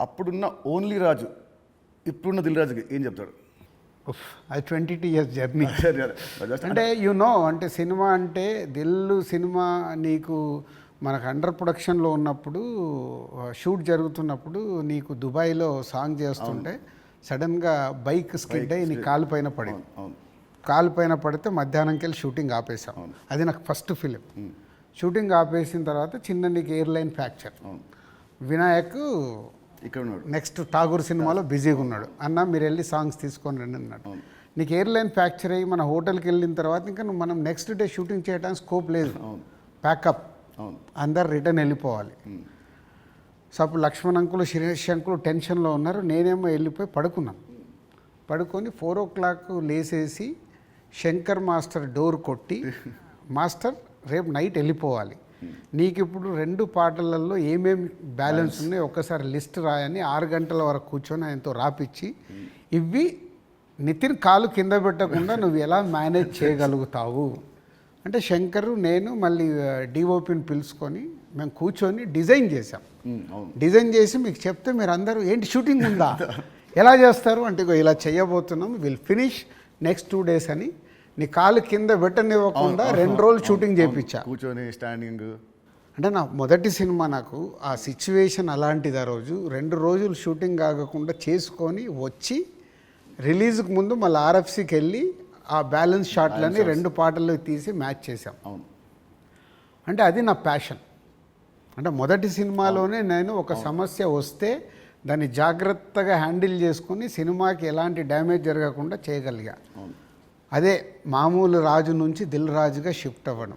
అప్పుడున్న ఓన్లీ రాజు ఇప్పుడున్న దిల్ రాజుకి ఏం చెప్తాడు? అది ట్వంటీ టూ ఇయర్స్ జర్నీ అంటే యు నో అంటే సినిమా అంటే దిల్లు సినిమా నీకు మనకు అండర్ ప్రొడక్షన్లో ఉన్నప్పుడు షూట్ జరుగుతున్నప్పుడు నీకు దుబాయ్లో సాంగ్ చేస్తుంటే సడన్గా బైక్ స్కిడ్ అయ్యి నీ కాలు పైన పడి. కాలు పైన పడితే మధ్యాహ్నంకి వెళ్ళి షూటింగ్ ఆపేసాం అది నాకు ఫస్ట్ ఫిలిం షూటింగ్ ఆపేసిన తర్వాత చిన్న నీకు ఎయిర్లైన్ ఫ్రాక్చర్ వినాయక్ ఇక్కడ ఉన్నాడు నెక్స్ట్ ఠాగూర్ సినిమాలో బిజీగా ఉన్నాడు. అన్న మీరు వెళ్ళి సాంగ్స్ తీసుకొని రండి అన్నాడు. నీకు ఎయిర్లైన్ ఫ్రాక్చర్ అయ్యి మన హోటల్కి వెళ్ళిన తర్వాత ఇంకా నువ్వు మనం నెక్స్ట్ డే షూటింగ్ చేయడానికి స్కోప్ లేదు. ప్యాకప్ అందరు రిటర్న్ వెళ్ళిపోవాలి. సో అప్పుడు లక్ష్మణ్ అంకులు శిరీష్ అంకులు టెన్షన్లో ఉన్నారు. నేనేమో వెళ్ళిపోయి పడుకున్నాను. పడుకొని ఫోర్ ఓ క్లాక్ లేసేసి శంకర్ మాస్టర్ డోర్ కొట్టి మాస్టర్ రేపు నైట్ వెళ్ళిపోవాలి. నీకు ఇప్పుడు రెండు పాటలలో ఏమేమి బ్యాలెన్స్ ఉన్నాయో? ఒక్కసారి లిస్ట్ రాయని ఆరు గంటల వరకు కూర్చొని ఆయనతో రాపిచ్చి ఇవి నితిన్ కాలు కింద పెట్టకుండా నువ్వు ఎలా మేనేజ్ చేయగలుగుతావు? అంటే శంకరు నేను మళ్ళీ డిఓపిని పిలుచుకొని మేము కూర్చొని డిజైన్ చేసాం అవును. డిజైన్ చేసి మీకు చెప్తే మీరు అందరూ ఏంటి షూటింగ్ ఉందా? ఎలా చేస్తారు? అంటే ఇలా చేయబోతున్నాం will finish next two days అని నీ కాలు కింద పెట్టనివ్వకుండా రెండు రోజులు షూటింగ్ చేయించా. కూర్చొని స్టాండింగ్ అంటే నా మొదటి సినిమా నాకు ఆ సిచ్యువేషన్ అలాంటిది ఆ రోజు. రెండు రోజులు షూటింగ్ ఆగకుండా చేసుకొని వచ్చి రిలీజ్కి ముందు మళ్ళీ ఆర్ఎఫ్సికి వెళ్ళి ఆ బ్యాలెన్స్ షాట్లని రెండు పాటలు తీసి మ్యాచ్ చేసాం అవును. అంటే అది నా ప్యాషన్ అంటే మొదటి సినిమాలోనే నేను ఒక సమస్య వస్తే దాన్ని జాగ్రత్తగా హ్యాండిల్ చేసుకొని సినిమాకి ఎలాంటి డ్యామేజ్ జరగకుండా చేయగలిగా. అదే మామూలు రాజు నుంచి దిల్ రాజుగా షిఫ్ట్ అవ్వడం.